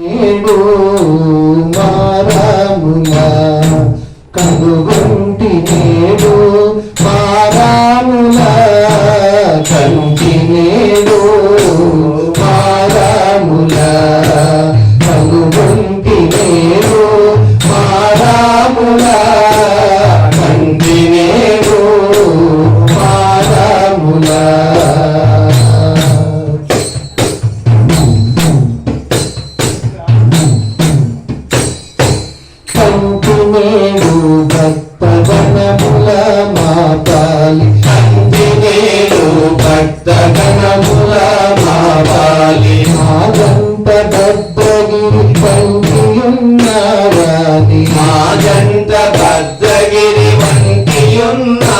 నేడు కంటినేడు భక్తగణముల మాపాలి కంటినేడు భక్తగణముల మాపాలి మాదంత భద్రగిరి కంటియున్నవాని మాజంత భద్రగిరి వంటియున్నావాని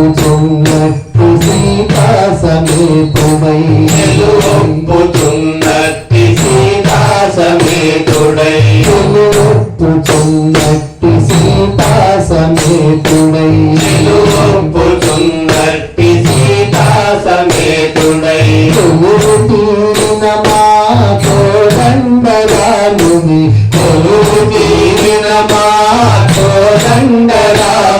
చెమొప్పు చెన్నట్టు సీతా సమేతమై ఒప్పుతున్నట్టి సీతా సమేతుడై చెమొప్పు చెన్నట్టు సీతా సమేతుడై ఒప్పుతున్నట్టి సీతా సమేతుడై తీరిన మా కోదండరాముని కొలువు తీరిన మా కోదండరాముని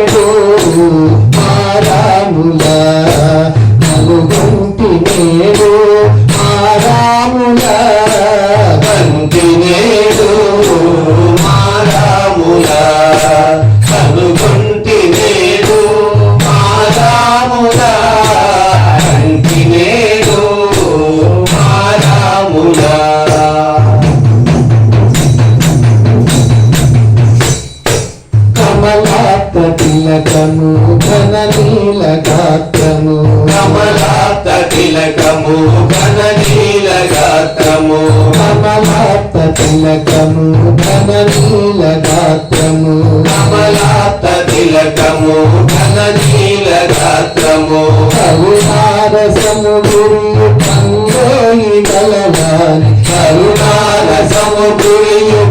తిలకము ఘన నీల గాత్రము. కమలాత తిలకము ఘన నీల గాత్రము. కమలాత తిలకము ఘన నీల గాత్రము. కమలాత తిలకము ఘన నీల గాత్రము. కరుణారసము గురు కంగోయి గలవాని కరుణారసము గురియు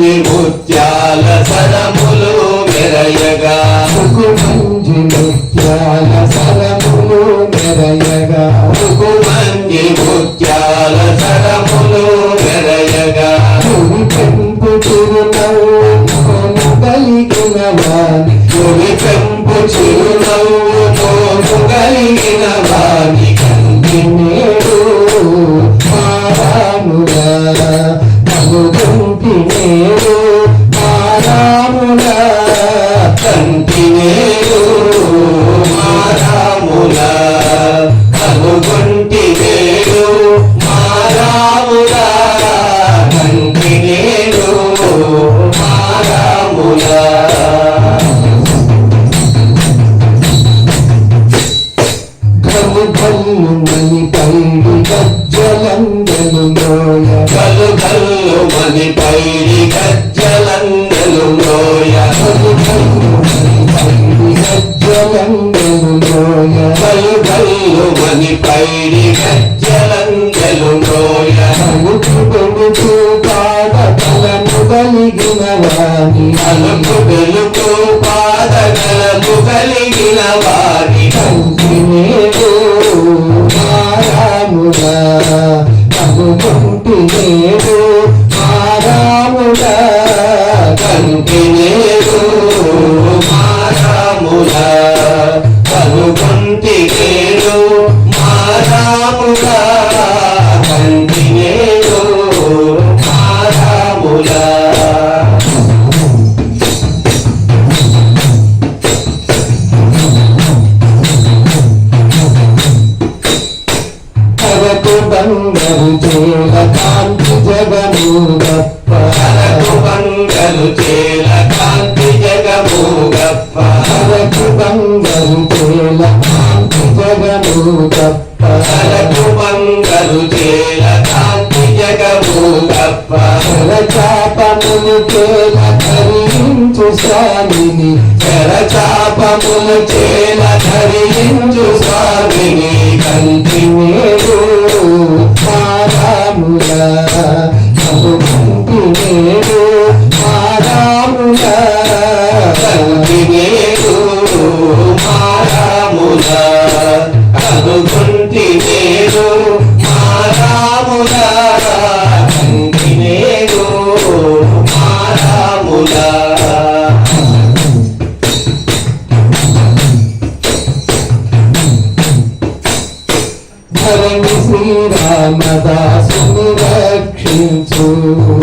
మంజి ముత్యాల సరములు మెరయగా మంజి ముత్యాల సరములు మెరయగా. మంజి ముత్యాల సరములు మెరయగా భూమి పెంపు చిరునవ్వు కలిగిన వాని భూమి పెంపు చిరునవ్వు కలిగిన పైడి గజ్జలందలు మోయ బంగలు చేల కాంతి జగమూగప్ప అరకు బంగలు చేల కాంతి జగమూగప్ప అరకు బంగలు చేల కాంతి జగమూగప్ప అరకు బంగలు చేల కాంతి జగమూగప్ప చాపములు చేల కరించు స్వామిని చర చాపములు చేల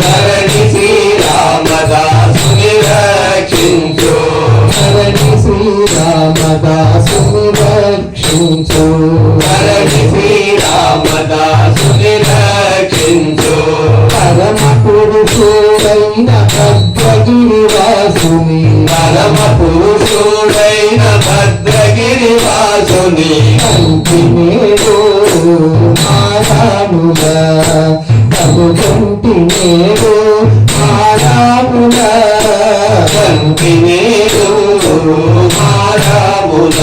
హరణి శ్రీరామదాసుని రక్షించు. హరణి శ్రీరామదాసుని రక్షించు. హరణి శ్రీరామదాసుని రక్షించు పరమ పురుషుడైన భద్రగిరి వాసుని పరమ పురుషుడైన భద్రగిరి వాసుని కంటిని నీవు మారాముల బంటి నీవు మారాముల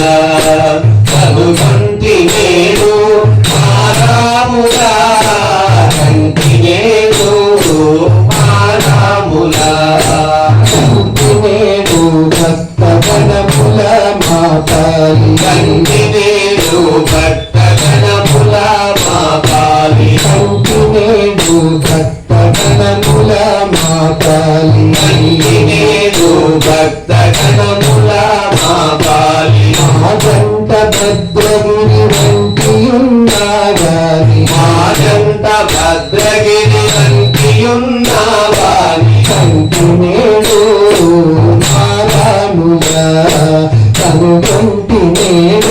兄弟